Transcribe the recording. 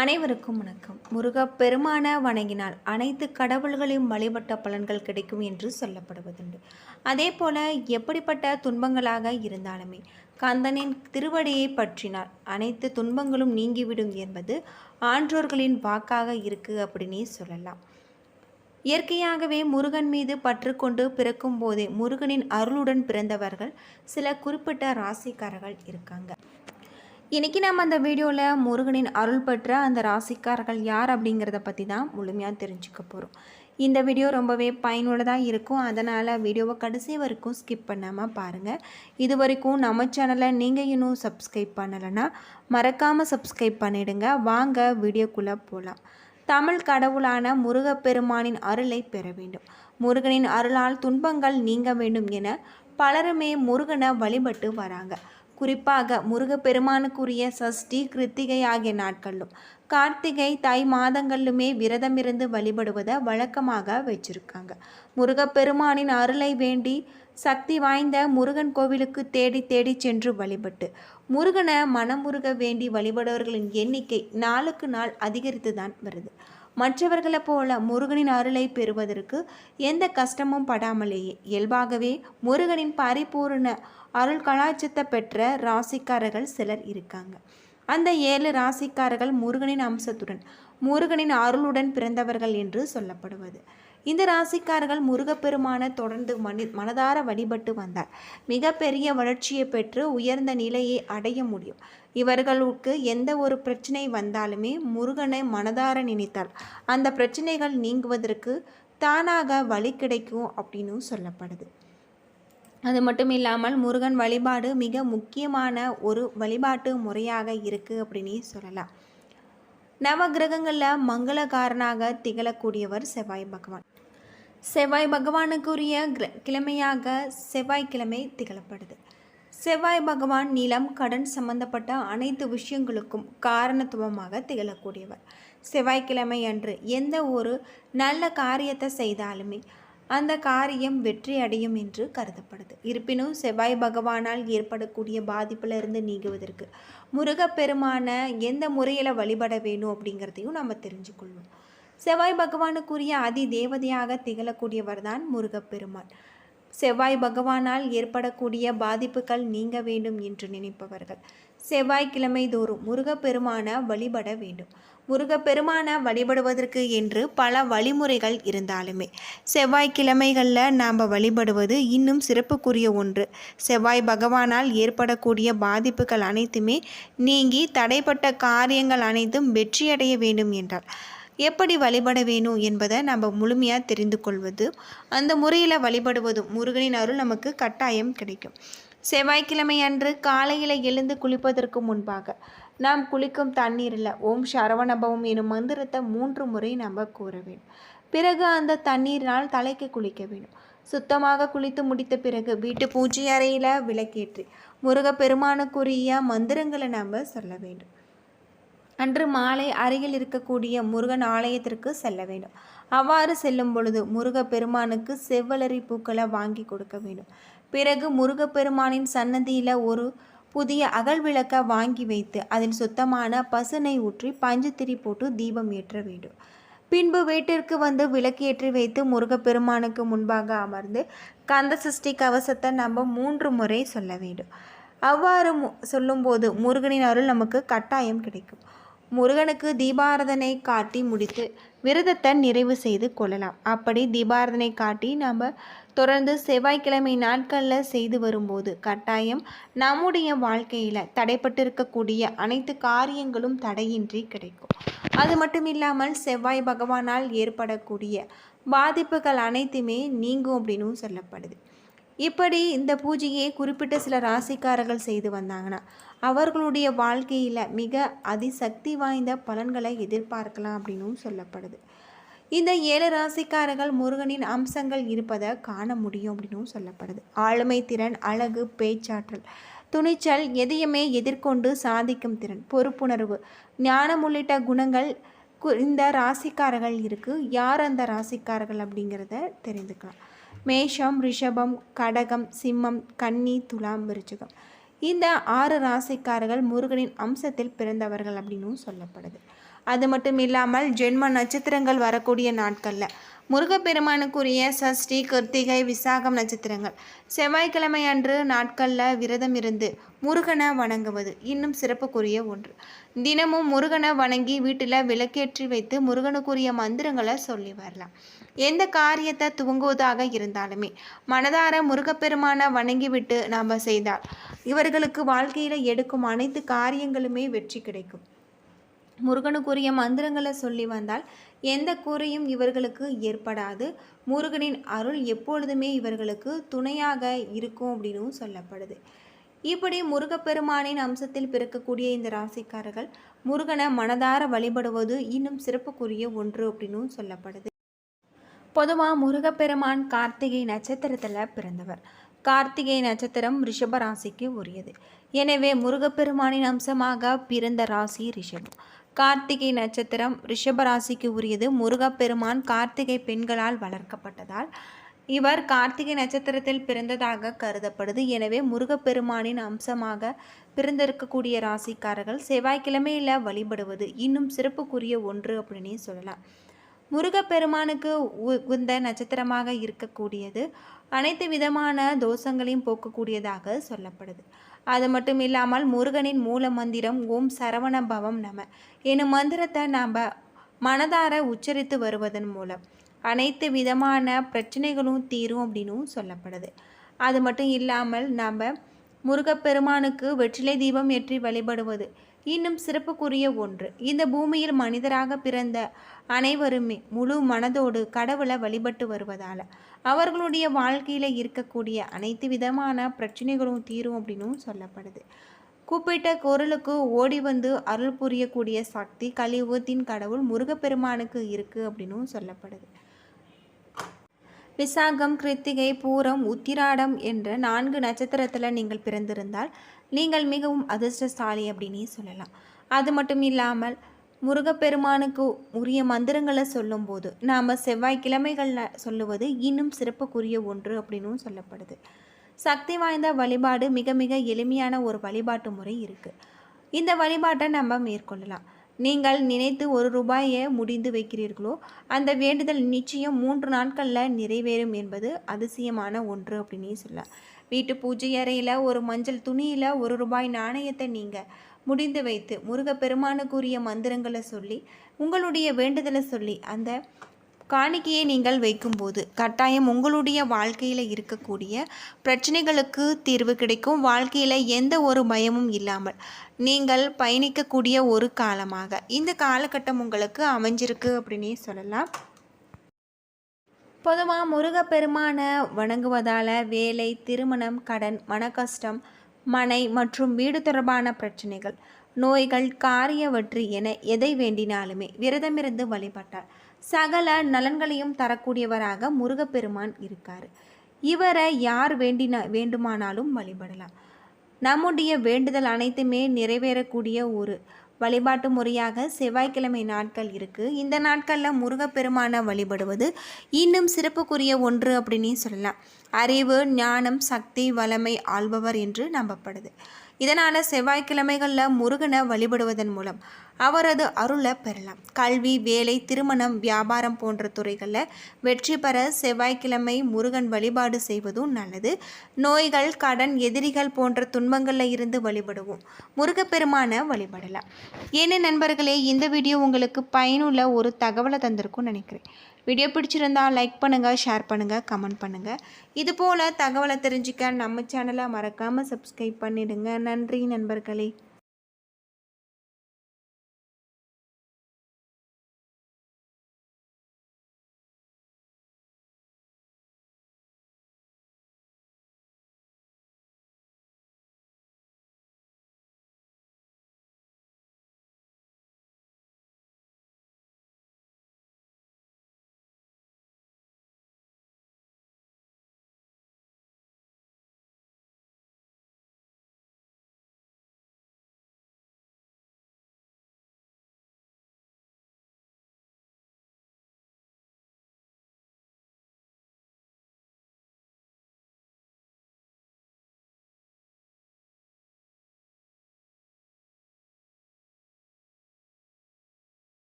அனைவருக்கும் வணக்கம். முருகப்பெருமான வணங்கினால் அனைத்து கடவுள்களையும் வழிபட்ட பலன்கள் கிடைக்கும் என்று சொல்லப்படுவதுண்டு. அதே போல எப்படிப்பட்ட துன்பங்களாக இருந்தாலுமே கந்தனின் திருவடியை பற்றினால் அனைத்து துன்பங்களும் நீங்கிவிடும் என்பது ஆன்றோர்களின் வாக்காக இருக்கு அப்படின்னே சொல்லலாம். இயற்கையாகவே முருகன் மீது பற்று கொண்டு பிறக்கும் போதே முருகனின் அருளுடன் பிறந்தவர்கள் சில குறிப்பிட்ட ராசிக்காரர்கள் இருக்காங்க. இன்றைக்கி நம்ம அந்த வீடியோவில் முருகனின் அருள் பெற்ற அந்த ராசிக்காரர்கள் யார் அப்படிங்கிறத பற்றி தான் முழுமையாக தெரிஞ்சுக்க போகிறோம் இந்த வீடியோ ரொம்பவே பயனுள்ளதாக இருக்கும். அதனால் வீடியோவை கடைசி வரைக்கும் ஸ்கிப் பண்ணாமல் பாருங்கள் இது வரைக்கும் நம்ம சேனலை நீங்கள் இன்னும் சப்ஸ்கிரைப் பண்ணலைன்னா மறக்காமல் சப்ஸ்கிரைப் பண்ணிவிடுங்க வாங்க வீடியோக்குள்ளே போகலாம் தமிழ் கடவுளான முருகப்பெருமானின் அருளை பெற வேண்டும். முருகனின் அருளால் துன்பங்கள் நீங்க வேண்டும் என பலருமே முருகனை வழிபட்டு வராங்க. குறிப்பாக முருகப்பெருமானுக்குரிய சஷ்டி கிருத்திகை ஆகிய நாட்களிலும் கார்த்திகை தை மாதங்களிலுமே விரதமிருந்து வழிபடுவதை வழக்கமாக வச்சுருக்காங்க. முருகப்பெருமானின் அருளை வேண்டி சக்தி வாய்ந்த முருகன் கோவிலுக்கு தேடி தேடி சென்று வழிபட்டு முருகனை மனமுருக வேண்டி வழிபடுவர்களின் எண்ணிக்கை நாளுக்கு நாள் அதிகரித்து தான் வருது. மற்றவர்களைப் போல முருகனின் அருளை பெறுவதற்கு எந்த கஷ்டமும் படாமலேயே இயல்பாகவே முருகனின் பரிபூர்ண அருள் கலாச்சத்தை பெற்ற ராசிக்காரர்கள் சிலர் இருக்காங்க. அந்த ஏழு ராசிக்காரர்கள் முருகனின் அம்சத்துடன் முருகனின் அருளுடன் பிறந்தவர்கள் என்று சொல்லப்படுவது. இந்த ராசிக்காரர்கள் முருகப்பெருமான தொடர்ந்து மனி மனதார வழிபட்டு வந்தார் மிகப்பெரிய வளர்ச்சியை பெற்று உயர்ந்த நிலையை அடைய முடியும். இவர்களுக்கு எந்த ஒரு பிரச்சனை வந்தாலுமே முருகனை மனதார நினைத்தால் அந்த பிரச்சனைகள் நீங்குவதற்கு தானாக வழி கிடைக்கும் அப்படின்னு சொல்லப்படுது. அது மட்டும் இல்லாமல் முருகன் வழிபாடு மிக முக்கியமான ஒரு வழிபாட்டு முறையாக இருக்குது அப்படின்னு சொல்லலாம். நவ கிரகங்களில் மங்களகாரனாக திகழக்கூடியவர் செவ்வாய் பகவான். செவ்வாய் பகவானுக்குரிய கிர கிழமையாக செவ்வாய்க்கிழமை திகழப்படுது. செவ்வாய் பகவான் நிலம் கடன் சம்பந்தப்பட்ட அனைத்து விஷயங்களுக்கும் காரணத்துவமாக திகழக்கூடியவர். செவ்வாய்க்கிழமை அன்று எந்த ஒரு நல்ல காரியத்தை செய்தாலுமே அந்த காரியம் வெற்றி அடையும் என்று கருதப்படுது. இருப்பினும் செவ்வாய் பகவானால் ஏற்படக்கூடிய பாதிப்பிலிருந்து நீங்குவதற்கு முருகப்பெருமான எந்த முறையில் வழிபட வேணும் அப்படிங்கிறதையும் நம்ம தெரிஞ்சுக்கொள்வோம். செவ்வாய் பகவானுக்குரிய அதி தேவதையாக திகழக்கூடியவர் தான் முருகப்பெருமான். செவ்வாய் பகவானால் ஏற்படக்கூடிய பாதிப்புகள் நீங்க வேண்டும் என்று நினைப்பவர்கள். செவ்வாய்க்கிழமை தோறும் முருகப்பெருமான வழிபட வேண்டும். முருகப்பெருமானை வழிபடுவதற்கு என்று பல வழிமுறைகள் இருந்தாலுமே செவ்வாய்க்கிழமைகளில் நாம் வழிபடுவது இன்னும் சிறப்புக்குரிய ஒன்று. செவ்வாய் பகவானால் ஏற்படக்கூடிய பாதிப்புகள் அனைத்துமே நீங்கி தடைப்பட்ட காரியங்கள் அனைத்தும் வெற்றியடைய வேண்டும் என்றால் எப்படி வழிபட வேணும் என்பதை நம்ம முழுமையாக தெரிந்து கொள்வது அந்த முறையில் வழிபடுவதும் முருகனின் அருள் நமக்கு கட்டாயம் கிடைக்கும். செவ்வாய்க்கிழமை அன்று காலையில் எழுந்து குளிப்பதற்கு முன்பாக நாம் குளிக்கும் தண்ணீரில் ஓம் சரவணபவம் எனும் மந்திரத்தை மூன்று முறை நம்ம கூற வேண்டும். பிறகு அந்த தண்ணீரினால் தலைக்கு குளிக்க வேண்டும். சுத்தமாக குளித்து முடித்த பிறகு வீட்டு பூஜை அறையில் விளக்கேற்றி முருகப்பெருமானுக்குரிய மந்திரங்களை நாம் சொல்ல வேண்டும். அன்று மாலை அருகில் இருக்கக்கூடிய முருகன் ஆலயத்திற்கு செல்ல வேண்டும். அவ்வாறு செல்லும் பொழுது முருகப்பெருமானுக்கு செவ்வலரி பூக்களை வாங்கி கொடுக்க வேண்டும். பிறகு முருகப்பெருமானின் சன்னதியில் ஒரு புதிய அகல் விளக்க வாங்கி வைத்து அதில் சுத்தமான பசுனை ஊற்றி பஞ்சுத்திரி போட்டு தீபம் ஏற்ற வேண்டும். பின்பு வீட்டிற்கு வந்து விளக்கேற்றி வைத்து முருகப்பெருமானுக்கு முன்பாக அமர்ந்து கந்த சஷ்டி கவசத்தை நம்ம மூன்று முறை சொல்ல வேண்டும். அவ்வாறு சொல்லும்போது முருகனின் அருள் நமக்கு கட்டாயம் கிடைக்கும். முருகனுக்கு தீபாரதனை காட்டி முடித்து விரதத்தை நிறைவு செய்து கொள்ளலாம். அப்படி தீபாரதனை காட்டி நம்ம தொடர்ந்து செவ்வாய்க்கிழமை நாட்களில் செய்து வரும்போது கட்டாயம் நம்முடைய வாழ்க்கையில் தடைப்பட்டிருக்கக்கூடிய அனைத்து காரியங்களும் தடையின்றி கிடைக்கும். அது மட்டும் இல்லாமல் செவ்வாய் பகவானால் ஏற்படக்கூடிய பாதிப்புகள் அனைத்துமே நீங்கும் அப்படின்னும் சொல்லப்படுது. இப்படி இந்த பூஜையை குறிப்பிட்ட சில ராசிக்காரர்கள் செய்து வந்தாங்கன்னா அவர்களுடைய வாழ்க்கையில் மிக அதிசக்தி வாய்ந்த பலன்களை எதிர்பார்க்கலாம் அப்படின்னும் சொல்லப்படுது. இந்த ஏழு ராசிக்காரர்கள் முருகனின் அம்சங்கள் இருப்பதை காண முடியும் அப்படின்னும் சொல்லப்படுது. ஆளுமை திறன் அழகு பேச்சாற்றல் துணிச்சல் எதையுமே எதிர்கொண்டு சாதிக்கும் திறன் பொறுப்புணர்வு ஞானம் உள்ளிட்ட குணங்கள் இந்த ராசிக்காரர்கள் இருக்குது யார் அந்த ராசிக்காரர்கள் அப்படிங்கிறத தெரிந்துக்கலாம் மேஷம் ரிஷபம் கடகம் சிம்மம் கன்னி துலாம் விருச்சகம். இந்த ஆறு ராசிக்காரர்கள் முருகனின் அம்சத்தில் பிறந்தவர்கள் அப்படின்னும் சொல்லப்படுது. அது மட்டும் இல்லாமல் ஜென்ம நட்சத்திரங்கள் வரக்கூடிய நாட்களில் முருகப்பெருமானுக்குரிய சஷ்டி கிருத்திகை விசாகம் நட்சத்திரங்கள். செவ்வாய்க்கிழமை அன்று நாட்களில் விரதம் இருந்து முருகனை வணங்குவது இன்னும் சிறப்புக்குரிய ஒன்று. தினமும் முருகனை வணங்கி வீட்டில் விளக்கேற்றி வைத்து முருகனுக்குரிய மந்திரங்களை சொல்லி வரலாம். எந்த காரியத்தை துவங்குவதாக இருந்தாலுமே மனதார முருகப்பெருமானை வணங்கிவிட்டு நாம் செய்தால் இவர்களுக்கு வாழ்க்கையில் எடுக்கும் அனைத்து காரியங்களுமே வெற்றி கிடைக்கும். முருகனுக்குரிய மந்திரங்களை சொல்லி வந்தால் எந்த குறையும் இவர்களுக்கு ஏற்படாது. முருகனின் அருள் எப்பொழுதுமே இவர்களுக்கு துணையாக இருக்கும் அப்படின்னும் சொல்லப்படுது. இப்படி முருகப்பெருமானின் அம்சத்தில் பிறக்கக்கூடிய இந்த ராசிக்காரர்கள் முருகனை மனதார வழிபடுவது இன்னும் சிறப்புக்குரிய ஒன்று அப்படின்னும் சொல்லப்படுது. பொதுவாக முருகப்பெருமான் கார்த்திகை நட்சத்திரத்தில் பிறந்தவர். கார்த்திகை நட்சத்திரம் ரிஷப ராசிக்கு உரியது. எனவே முருகப்பெருமானின் அம்சமாக பிறந்த ராசி ரிஷபம். கார்த்திகை நட்சத்திரம் ரிஷபராசிக்கு உரியது. முருகப்பெருமான் கார்த்திகை பெண்களால் வளர்க்கப்பட்டதால் இவர் கார்த்திகை நட்சத்திரத்தில் பிறந்ததாக கருதப்படுது. எனவே முருகப்பெருமானின் அம்சமாக பிறந்திருக்கக்கூடிய ராசிக்காரர்கள் செவ்வாய்க்கிழமையில் வழிபடுவது இன்னும் சிறப்புக்குரிய ஒன்று அப்படின்னே சொல்லலாம். முருகப்பெருமானுக்கு உகுந்த நட்சத்திரமாக இருக்கக்கூடியது. அனைத்து விதமான தோஷங்களையும் போக்கக்கூடியதாக சொல்லப்படுது. அது மட்டும் இல்லாமல் முருகனின் மூல மந்திரம் ஓம் சரவண பவம் நம. எனும் மந்திரத்தை நாம் மனதார உச்சரித்து வருவதன் மூலம் அனைத்து விதமான பிரச்சனைகளும் தீரும் அப்படின்னும் சொல்லப்படுது. அது மட்டும் இல்லாமல் நாம் முருகப்பெருமானுக்கு வெற்றிலை தீபம் ஏற்றி வழிபடுவது இன்னும் சிறப்புக்குரிய ஒன்று. இந்த பூமியில் மனிதராக பிறந்த அனைவருமே முழு மனதோடு கடவுளை வழிபட்டு வருவதால். அவர்களுடைய வாழ்க்கையில் இருக்கக்கூடிய அனைத்து விதமான பிரச்சனைகளும் தீரும் அப்படின்னும் சொல்லப்படுது. கூப்பிட்ட குரலுக்கு ஓடி வந்து அருள் புரியக்கூடிய சக்தி கலியுகத்தின் கடவுள் முருகப்பெருமானுக்கு இருக்குது அப்படின்னும் சொல்லப்படுது. விசாகம் கிருத்திகை பூரம் உத்திராடம் என்ற நான்கு நட்சத்திரத்தில் நீங்கள் பிறந்திருந்தால் நீங்கள் மிகவும் அதிர்ஷ்டசாலி அப்படின்னே சொல்லலாம். அது மட்டும் இல்லாமல் முருகப்பெருமானுக்கு உரிய மந்திரங்களை சொல்லும்போது நாம் செவ்வாய்க்கிழமைகளில் சொல்லுவது இன்னும் சிறப்புக்குரிய ஒன்று அப்படின்னும் சொல்லப்படுது. சக்தி வாய்ந்த வழிபாடு மிக மிக எளிமையான ஒரு வழிபாட்டு முறை இருக்குது இந்த வழிபாட்டை நம்ம மேற்கொள்ளலாம். நீங்கள் நினைத்து ஒரு ரூபாயை முடிந்து வைக்கிறீர்களோ அந்த வேண்டுதல் நிச்சயம் மூன்று நாட்களில் நிறைவேறும் என்பது அதிசயமான ஒன்று அப்படின்னே சொல்லலாம். வீட்டு பூஜை அறையில் ஒரு மஞ்சள் துணியில் ஒரு ரூபாய் நாணயத்தை நீங்கள் முடிந்து வைத்து முருகப்பெருமானுக்குரிய மந்திரங்களை சொல்லி உங்களுடைய வேண்டுதலை சொல்லி அந்த காணிக்கையை நீங்கள் வைக்கும்போது கட்டாயம் உங்களுடைய வாழ்க்கையில் இருக்கக்கூடிய பிரச்சனைகளுக்கு தீர்வு கிடைக்கும். வாழ்க்கையில் எந்த ஒரு பயமும் இல்லாமல் நீங்கள் பயணிக்கக்கூடிய ஒரு காலமாக. இந்த காலகட்டம் உங்களுக்கு அமைஞ்சிருக்கு அப்படின்னே சொல்லலாம். பொதுவாக முருகப்பெருமானை வணங்குவதால் வேலை திருமணம் கடன் மனக்கஷ்டம் மனை மற்றும் வீடு தொடர்பான பிரச்சனைகள் நோய்கள் காரிய வெற்றி என எதை வேண்டினாலுமே விரதமிருந்து வழிபட்டார். சகல நலன்களையும் தரக்கூடியவராக முருகப்பெருமான் இருக்கார். இவரை யார் வேண்டினா வேண்டுமானாலும் வழிபடலாம். நம்முடைய வேண்டுதல் அனைத்துமே நிறைவேறக்கூடிய ஒரு வழிபாட்டு முறையாக செவ்வாய்க்கிழமை நாட்கள் இருக்குது இந்த நாட்களில் முருகப்பெருமானை வழிபடுவது இன்னும் சிறப்புக்குரிய ஒன்று அப்படின்னு சொல்லலாம். அறிவு ஞானம் சக்தி வளமை ஆள்பவர் என்று நம்பப்படுது. இதனால் செவ்வாய்க்கிழமைகளில் முருகனை வழிபடுவதன் மூலம் அவரது அருளை பெறலாம். கல்வி வேலை திருமணம் வியாபாரம் போன்ற துறைகளில் வெற்றி பெற செவ்வாய்க்கிழமை முருகன் வழிபாடு செய்வதும் நல்லது. நோய்கள் கடன் எதிரிகள் போன்ற துன்பங்களில் இருந்து வழிபடுவோம். முருகப்பெருமான வழிபடலாம். ஏன்னு நண்பர்களே இந்த வீடியோ உங்களுக்கு பயனுள்ள ஒரு தகவலை தந்திருக்கும்னு நினைக்கிறேன். வீடியோ பிடிச்சிருந்தால் லைக் பண்ணுங்கள் ஷேர் பண்ணுங்கள் கமெண்ட் பண்ணுங்கள் இது போல் தகவலை தெரிஞ்சுக்க நம்ம சேனலை மறக்காமல் சப்ஸ்கிரைப் பண்ணிடுங்க. நன்றி நண்பர்களே.